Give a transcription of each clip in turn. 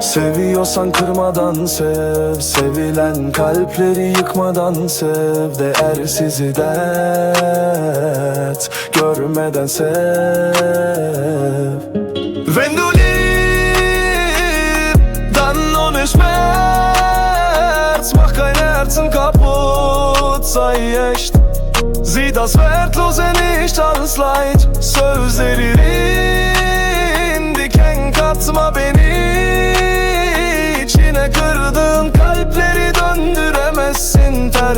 Seviyorsan kırmadan sev Sevilen kalpleri yıkmadan sev Değersizi dert Görmeden sev. Wenn du lieb Dann ohne Schmerz Mach kein Herzen kaputt Sei echt das Wertlose nicht als Leid Sözlerin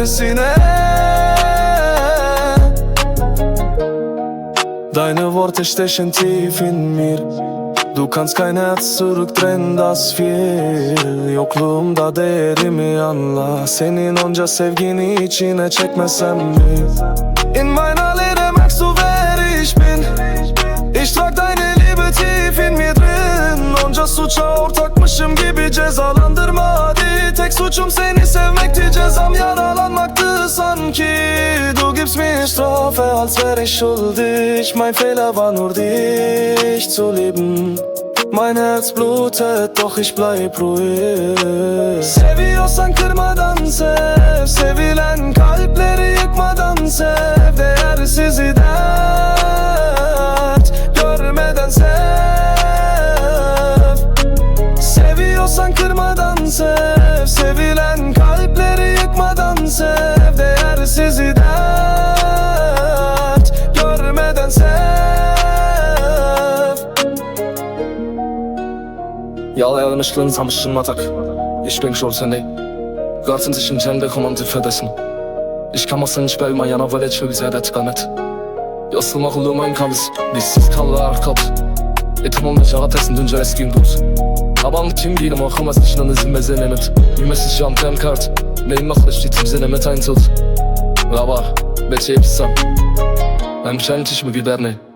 tersine Deine Worte stechen tief in mir. Du kannst kein Herz zurückdrehen, das viel. Yokluğumda değerimi anla Senin onca sevgini içine çekmesem mi? In meiner Lehre merkst du wer ich bin. Ich trag deine Liebe tief in mir drin. Onca suça ortakmışım gibi cezalandırma hadi Tek suçum seni sevmekti cezam yaralanmaktı sanki Du gibst mir Strafe als wäre ich schuldig. Mein Fehler war nur dich zu lieben. Mein Herz blutet doch ich bleib ruhig. Seviyorsan kırmadan sev Sevilen Ja, ja, mich drin, haben schon mal Tag. Ich bin an dich. Garten sich in Jende kommen zu verdessen. Ich kann masın hiç belma yana böyle çok güzel tıkanet. Yasılma kulluğum en kalız. Bizsiz kallı arkap. Etim olmayacağı atesin dünce eski buz. Aban kim değilim okumaz dışından izin mezenemet. Yümesiz jam tem kart. Neyin makleş citim zenemet ein tut. Lava. Beçe yapsam. Hem şen çiş mi gider ne?